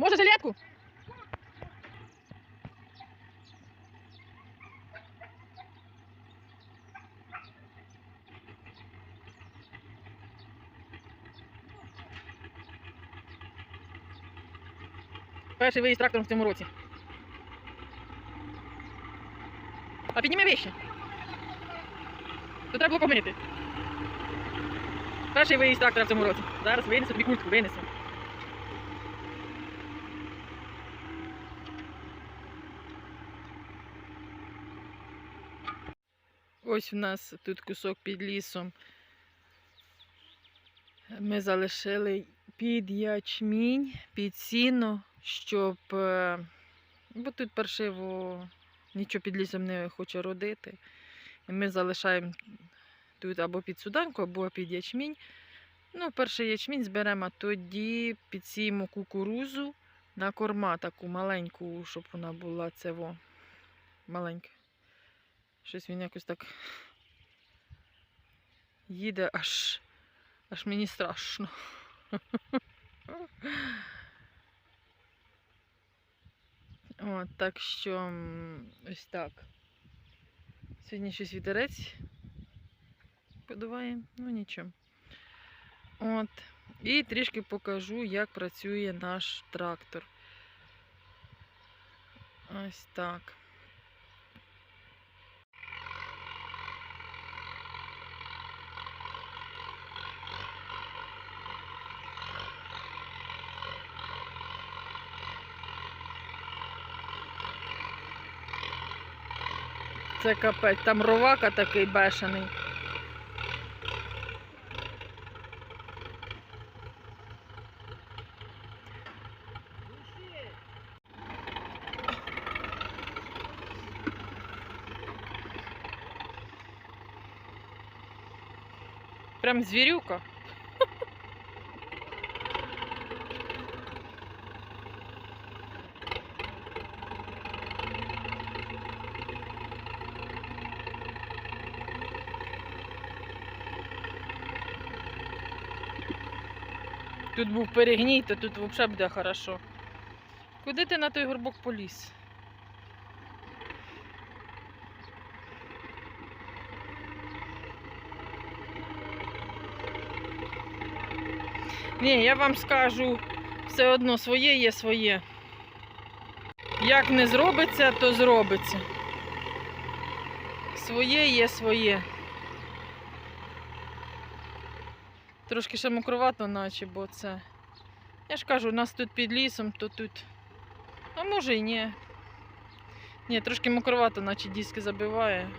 Мож... Може жилетку? Перший виїзд трактором в цьому році. А підніми вище. То треба було помити. Перший виїзд трактора в цьому році. Зараз винесу тобі куртку, винесу. Ось у нас тут кусок під лісом. Ми залишили під ячмінь, під сіно, щоб. е, Бо тут паршиво нічого під лісом не хоче родити. І ми залишаємо тут або під суданку, або під ячмінь. Ну, перший ячмінь зберемо, а тоді підсіємо кукурузу на корма таку маленьку, щоб вона була це маленька. Щось він якось так їде, аж, аж мені страшно. От, так що ось так. Сьогодні щось вітерець подуває, ну нічого. От. І трішки покажу, як працює наш трактор. Ось так. Це капець, там ровака такий бешений. Прям звірюка. Тут був перегній, то тут взагалі буде хорошо. Куди ти на той горбок поліз? Ні, я вам скажу, все одно своє є своє. Як не зробиться, то зробиться. Своє є своє. Трошки ще мокровато, наче, бо це. Я ж кажу, у нас тут під лісом, то тут. А може і ні. Ні, трошки мокровато, наче диски забиває.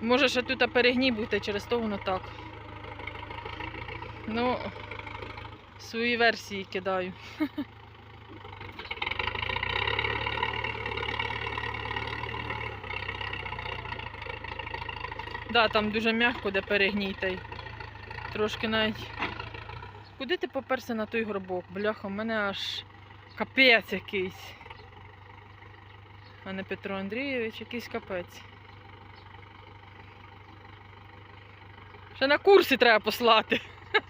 Може ще тут перегній бути, через то воно так. Ну, свої версії кидаю. Да, там дуже м'яко, де перегній трошки навіть. Куди ти поперся на той гробок? Бляха, у мене аж капець якийсь. А не Петро Андрійович, якийсь капець. Ще на курси треба послати.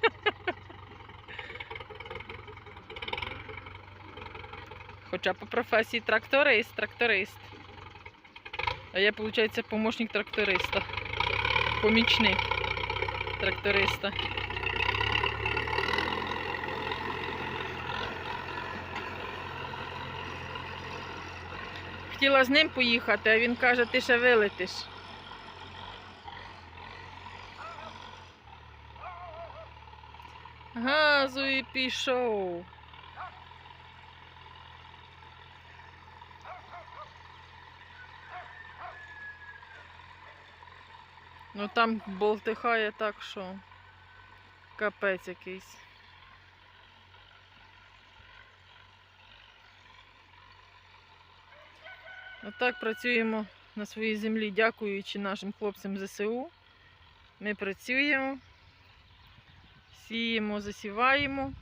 Хоча по професії тракторист, тракторист. А я, виходить, помощник тракториста. Помічник тракториста. Хотіла з ним поїхати, а він каже, ти ще вилетиш. Газу і пішов. Ну там болтихає так, що капець якийсь. Отак працюємо на своїй землі, дякуючи нашим хлопцям ЗСУ. Ми працюємо, сіємо, засіваємо.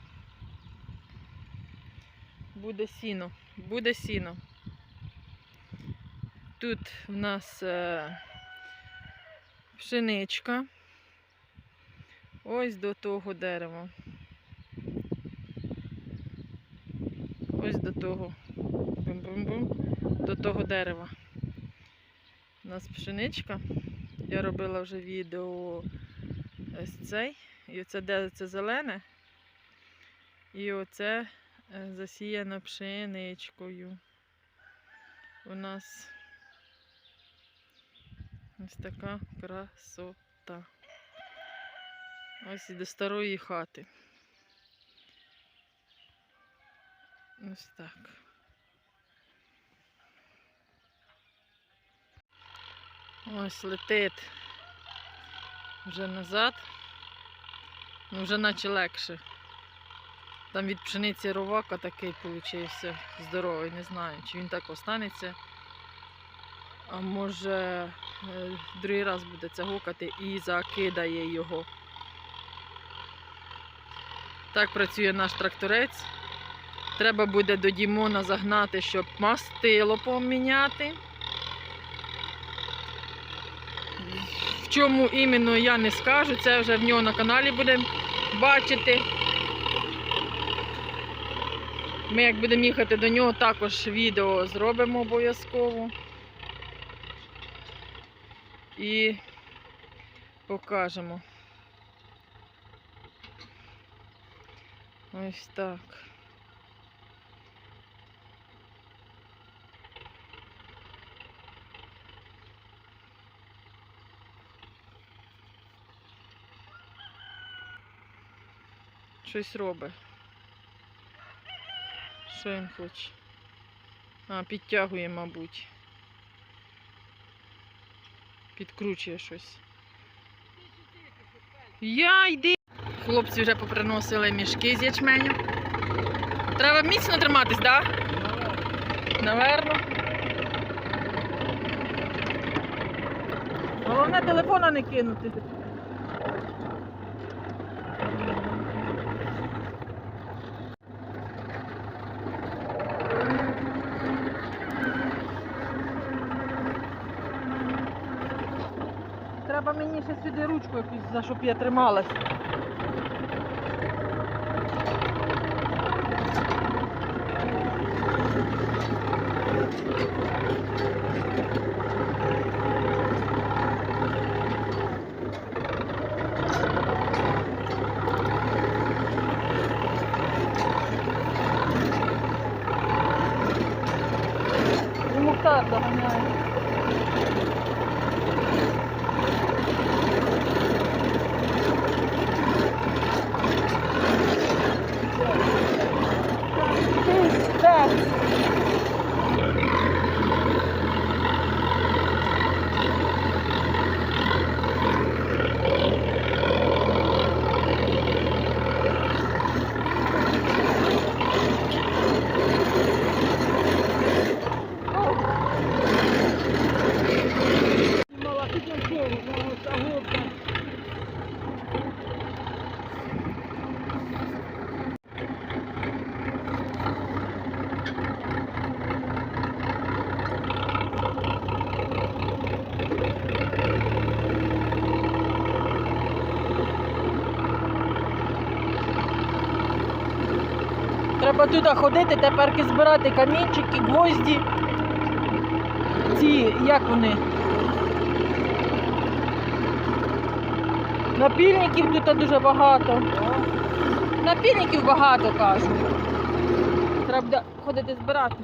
Буде сіно, буде сіно. Тут в нас е, пшеничка. Ось до того дерева. того бум-бум-бум, до того дерева. У нас пшеничка. Я робила вже відео ось цей. І оце де це зелене. І оце е, засіяно пшеничкою. У нас ось така красота. Ось і до старої хати. Ось так. Ось летить вже назад. Ну, вже наче легше. Там від пшениці ровака такий получився здоровий, не знаю, чи він так останеться. А може е, другий раз буде це гукати і закидає його. Так працює наш тракторець. Треба буде до Дімона загнати, щоб мастило поміняти. В чому іменно я не скажу, це вже в нього на каналі будемо бачити. Ми як будемо їхати до нього, також відео зробимо обов'язково. І покажемо. Ось так. Щось робить. Що він хоче? А, підтягує, мабуть. Підкручує щось. Я йди. Хлопці вже поприносили мішки з ячменю. Треба міцно триматись, так? Да? Наверно. Головне телефона не кинути. Треба мені ще сюди ручку якусь, за щоб я трималась. Треба туди ходити, тепер збирати камінчики, гвозді. Ці, як вони? Напільників тут дуже багато. Напільників багато кажуть. Треба ходити збирати.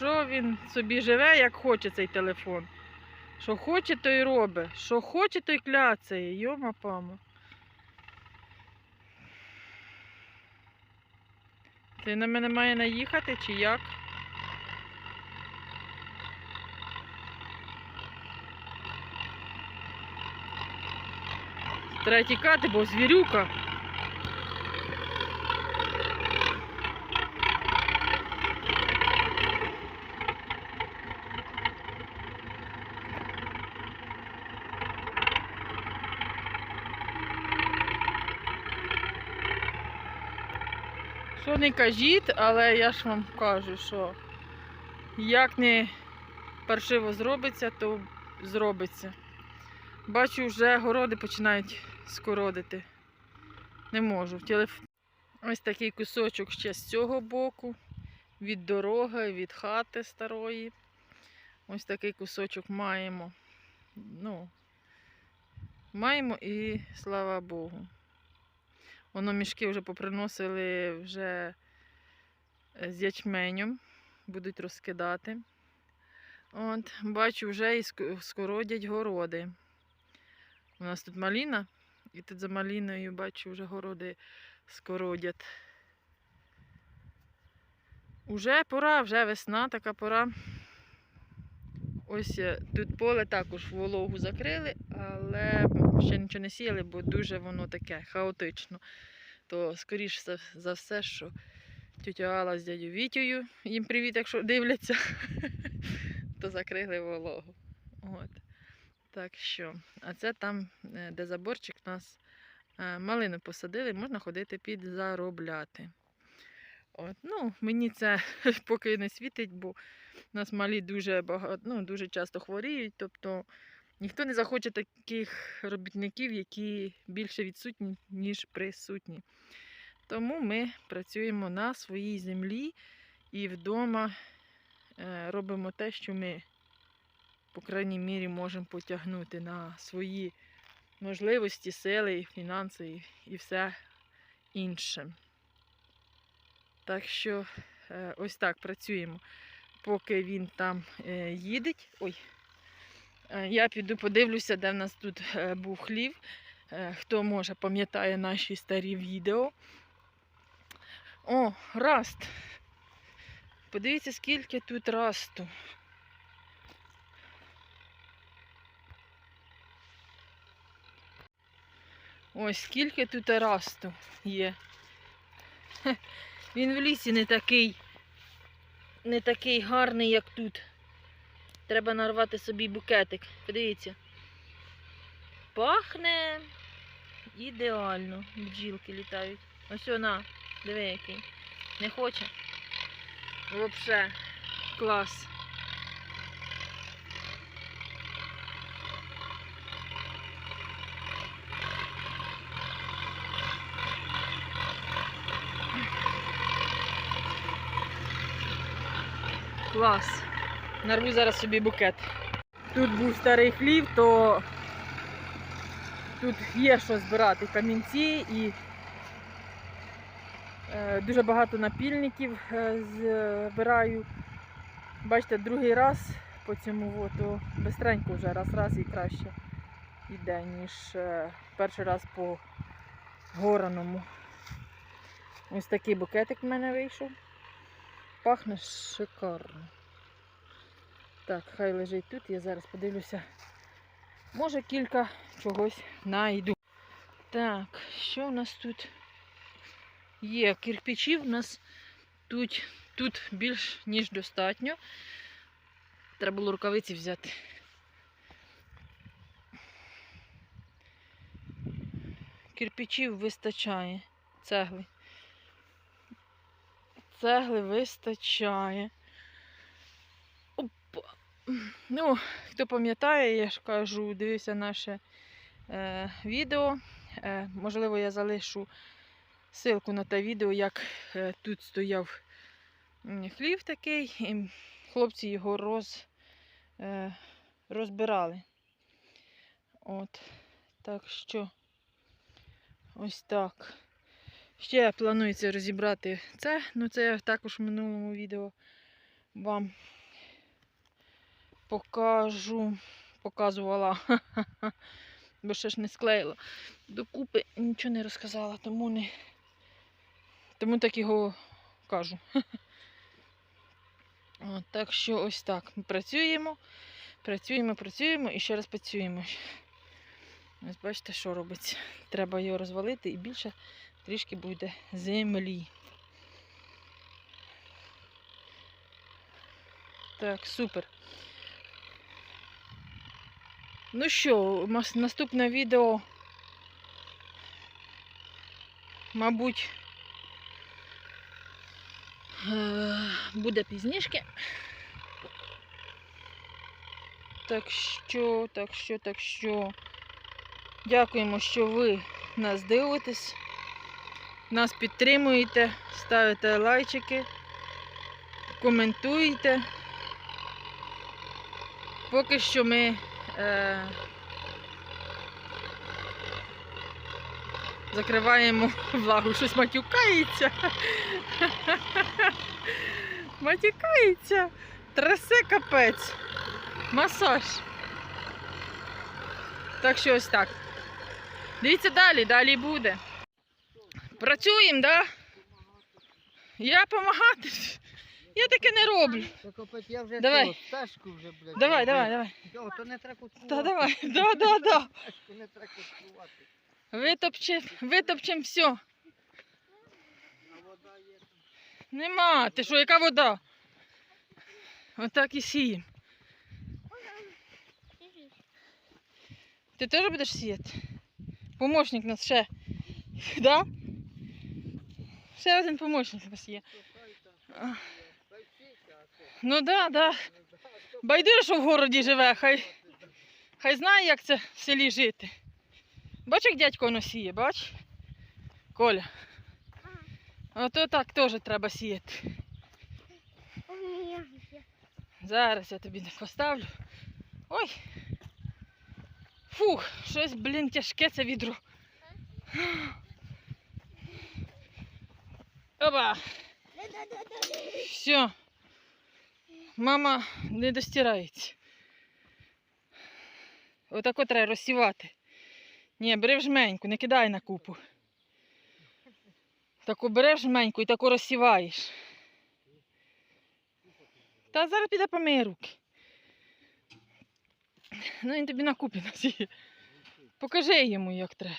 Що він собі живе, як хоче цей телефон. Що хоче, то й робить. Що хоче, то й кляцає. Йома пама. Ти на мене має наїхати чи як? Треба тікати, бо звірюка. Не кажіть, але я ж вам кажу, що як не паршиво зробиться, то зробиться. Бачу, вже городи починають скородити. Не можу. Ось такий кусочок ще з цього боку, від дороги, від хати старої. Ось такий кусочок маємо. Ну, маємо і слава Богу. Воно мішки вже поприносили вже е, з ячменем, будуть розкидати. От, бачу, вже і скородять городи. У нас тут маліна, і тут за маліною бачу, вже городи скородять. Уже пора, вже весна, така пора. Ось е, тут поле також вологу закрили, але ще нічого не сіяли, бо дуже воно таке хаотично. То скоріш за, все, що тетя Алла з дядю Вітєю, їм привіт, якщо дивляться, то закрили вологу. От. Так що, а це там, е, де заборчик, у нас е, малину посадили, можна ходити підзаробляти. От, ну, мені це поки не світить, бо у нас малі дуже багато, ну, дуже часто хворіють. Тобто ніхто не захоче таких робітників, які більше відсутні, ніж присутні. Тому ми працюємо на своїй землі і вдома е, робимо те, що ми, по крайній мірі, можемо потягнути на свої можливості, сили, фінанси і- все інше. Так що е, ось так працюємо. Поки він там е, їде. Ой, е, я піду подивлюся, де в нас тут е, був хлів. Хто може пам'ятає наші старі відео. О, раст. Подивіться, скільки тут расту. Ось скільки тут расту є. Він в лісі не такий, не такий гарний, як тут. Треба нарвати собі букетик. Подивіться. Пахне ідеально. Бджілки літають. Ось вона, диви який. Не хоче. Вообще клас. Клас. Нарву зараз собі букет. Тут був старий хлів, то тут є що збирати камінці і е, дуже багато напільників е, збираю. Бачите, другий раз по цьому то бистренько вже раз-раз і краще йде, ніж е, перший раз по гораному. Ось такий букетик в мене вийшов. Пахне шикарно. Так, хай лежить тут, я зараз подивлюся. Може кілька чогось найду. Так, що у нас тут є? Кирпичів у нас тут, тут більш ніж достатньо. Треба було рукавиці взяти. Кирпичів вистачає. Цегли. Цегли вистачає. Опа. Ну, хто пам'ятає, я ж кажу, дивився наше е, відео. Е, можливо, я залишу ссылку на те відео, як е, тут стояв хлів такий, і хлопці його роз, е, розбирали. От, так що, ось так. Ще планується розібрати це, ну це я також в минулому відео вам покажу, показувала, бо ще ж не склеїла. Докупи нічого не розказала, тому не. Тому так його покажу. От, так що ось так. Ми працюємо, працюємо, працюємо і ще раз працюємо. Ось бачите, що робиться. Треба його розвалити і більше трішки буде землі. Так, супер. Ну що, наступне відео, мабуть, е, буде пізніше. Так що, так що, так що. Дякуємо, що ви нас дивитесь, нас підтримуєте, ставите лайчики, коментуєте. Поки що ми е, закриваємо влагу, щось матюкається. Матюкається. Трясе капець. Масаж. Так що ось так. Дивіться далі, далі буде. Працюємо, так? Да? Я допомагати. Я таке не роблю. Я вже Давай. стежку вже, блядь. Давай, давай, давай. Йо, то не треба. Та давай. Да, да, да. Стежку не треба куткувати. Витопчем, витопчем все. А вода є. Нема. Ти що, яка вода? Отак і сіємо. Ти теж будеш сіяти? Помощник нас ще. Да? Ще один помощник у нас є. Ну да, да. Да, Байдуже, що в городі живе, хай, хай знає, як це в селі жити. Бач, як дядько воно сіє, бач? Коля. Ото так теж треба сіяти. Зараз я тобі не поставлю. Ой. Фух, щось, блін, тяжке це відро. Опа. Все. Мама не достирається. Отако треба розсівати. Ні, бери жменьку, не кидай на купу. Таку береш жменьку і таку розсіваєш. Та зараз піде помиє руки. Ну він тобі на купі насіє. Покажи йому, як треба.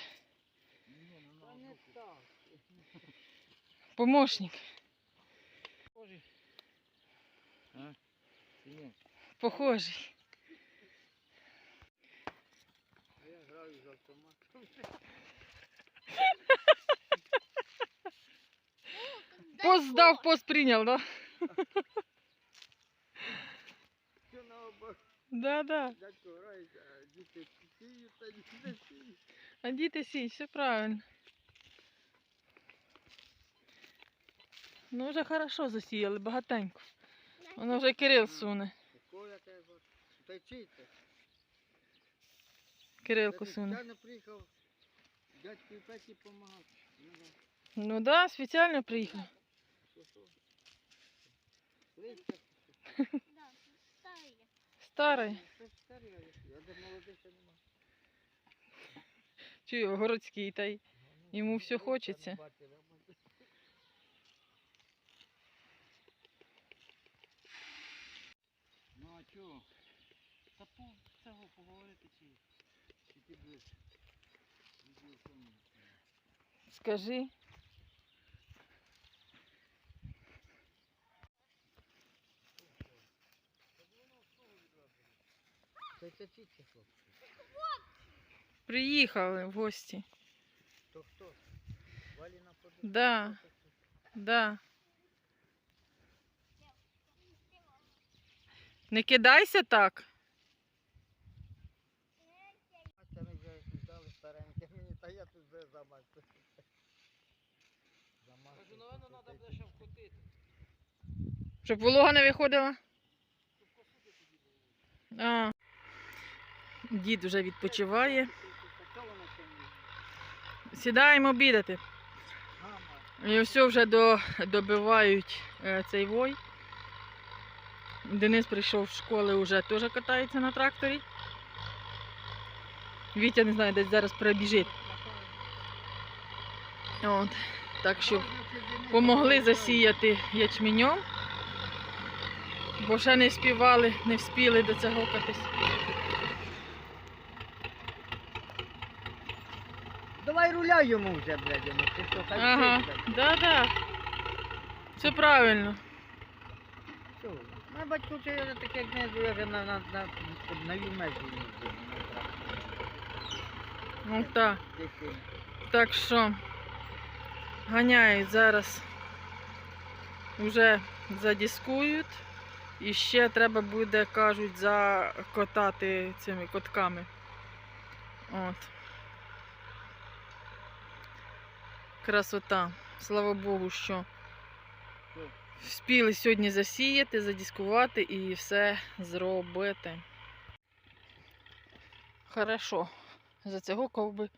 Помощник. Схожий. А? Ні. Похожий. А я граю з автоматом. Пост здав, пост прийняв, да? Що на обох Да, да. дядько грають, а діти сіють, та діти сіють. А діти сій, все правильно. Ну вже хорошо засіяли, багатенько. Воно вже Кирил суне. Кирилку суне. не приїхав дядьку і Петі допомагати. Ну, да. Ну да, спеціально приїхав. Старий. Чую, городський та й. Йому все хочеться. Ну а чого? Та по цього поговорити чи, чи ти будеш? відео в тому? Скажи. Приїхали в гості. То хто? Валі на? Да. Да. Не кидайся так. Мені, та я тут вже замазку. Щоб волога не виходила. А. Дід вже відпочиває. Сідаємо обідати. І все вже до, добивають е, цей вой. Денис прийшов з школи, вже теж катається на тракторі. Вітя не знаю, десь зараз перебіжить. От. Так що помогли засіяти ячменем, бо ще не співали, не вспіли до цього катись. Давай руля йому вже, блядь, йому. Ти що, хай Ага, блядь. да-да. Все правильно. Що? Ну, батько, це я таке не я вже на, на, на, на юмезі їздив. Ну так. Десь Так що ганяють зараз, вже задіскують. І ще треба буде, кажуть, закотати цими котками. От. Красота. Слава Богу, що вспіли сьогодні засіяти, задіскувати і все зробити. Хорошо. За цього ковби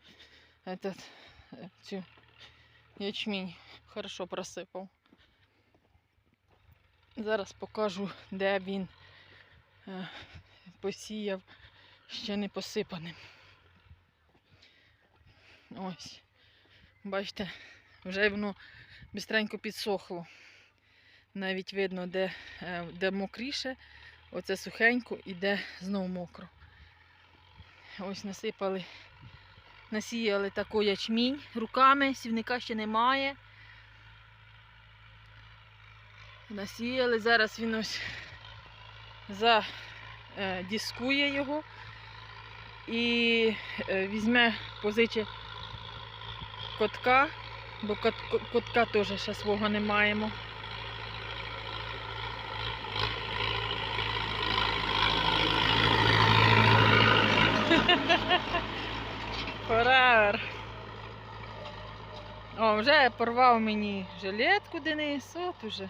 цю ячмінь хорошо просипав. Зараз покажу, де він е, посіяв ще не посипаним. Ось. Бачите, вже воно бистренько підсохло. Навіть видно, де, е, де мокріше, оце сухенько і де знову мокро. Ось насипали насіяли таку ячмінь руками, сівника ще немає. Насіяли, зараз він ось задіскує його і е, візьме, позиче котка, бо котка теж ще свого не маємо. Форевер. О, вже порвав мені жилетку Денис, от уже.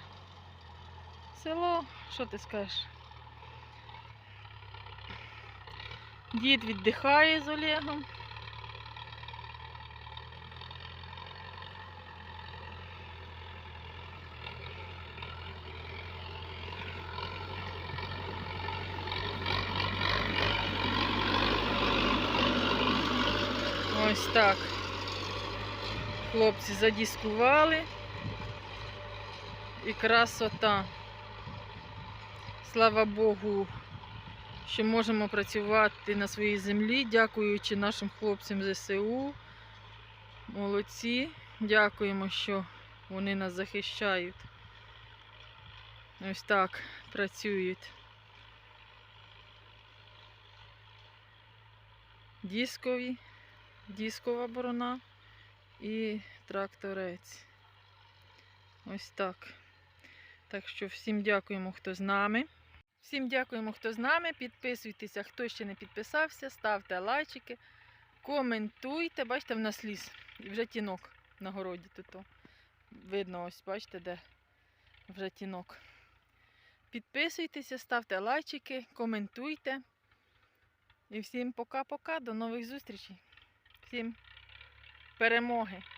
Село, що ти скажеш? Дід віддихає з Олегом. Ось так. Хлопці задіскували. І красота. Слава Богу, що можемо працювати на своїй землі, дякуючи нашим хлопцям ЗСУ. Молодці. Дякуємо, що вони нас захищають. Ось так працюють. Діскові, дискова борона і тракторець. Ось так. Так що всім дякуємо, хто з нами. Всім дякуємо, хто з нами. Підписуйтеся, хто ще не підписався, ставте лайчики, коментуйте. Бачите, в нас ліс. Вже тінок на городі тут. Видно, ось, бачите, де вже тінок. Підписуйтеся, ставте лайчики, коментуйте. І всім пока-пока, до нових зустрічей. Всім перемоги!